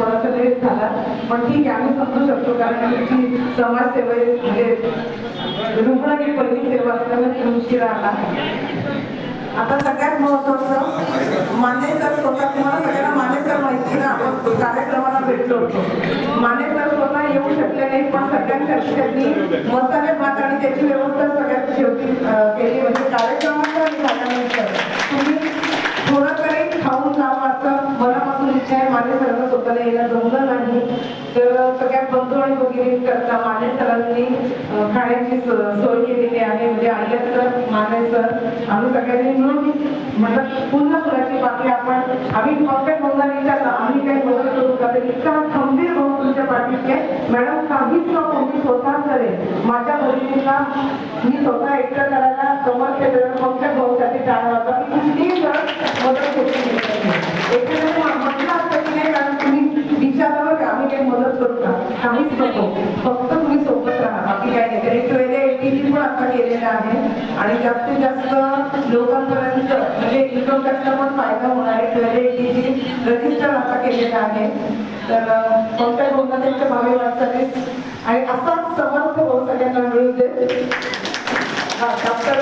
थोडासा लेट झाला. पण ठीक आहे आम्ही समजू शकतो कारण तुमची समाजसेवा म्हणजे रुग्ण ही पहिली सेवा असल्यामुळे उशीर आला आता सगळ्यात महत्वाचं माने सर स्वतः तुम्हाला सगळ्यांना माने सर माहिती ना आपण कार्यक्रमाला भेटलो होतो. माने सर स्वतः येऊ शकले नाही पण सगळ्यांसाठी त्यांनी मसाले भात आणि त्याची व्यवस्था सगळ्यात शेवटी केली. म्हणजे कार्यक्रमाच्या झाल्यानंतर तुम्ही थोडं तरी खाऊन जावं असं इच्छा आहे माने सरांना स्वतःला यायला जमलं नाही. तर सगळ्या बंधू आणि वगैरे करता माने सरांनी खाण्याची सोय केलेली आहे. म्हणजे आर्य सर माने सर. आम्ही सगळ्यांनी मिळून म्हणतात पूर्ण फुलाची बाकी आपण. आम्ही परफेक्ट होणार विचारलं आम्ही काही मदत करू का? तर इतका खंबीर भाऊ तुमच्या पाठीचे मॅडम काहीच नको मी स्वतः करेन माझ्या मुलींना मी स्वतः एकटं करायला समर्थ केलं फक्त भाऊसाठी टाळा होता मी कुठलीही गरज मदत होती एखाद्याने म्हटलं असतं की नाही कारण तुम्ही विचारलं बरं का आम्ही काही मदत करू का काहीच नको फक्त तुम्ही सोबत राहा. बाकी काय नाही. तरी ट्वेले एटीची पण आता केलेलं आहे. आणि जास्तीत जास्त लोकांपर्यंत म्हणजे इन्कम टॅक्सला पण फायदा होणार आहे. ट्वेले एटीची रजिस्टर आता केलेलं आहे. तर कोणत्या बोलणं त्यांच्या भावी वाटचालीस? आणि असाच समर्थ होऊ सगळ्यांना मिळू दे. डॉक्टर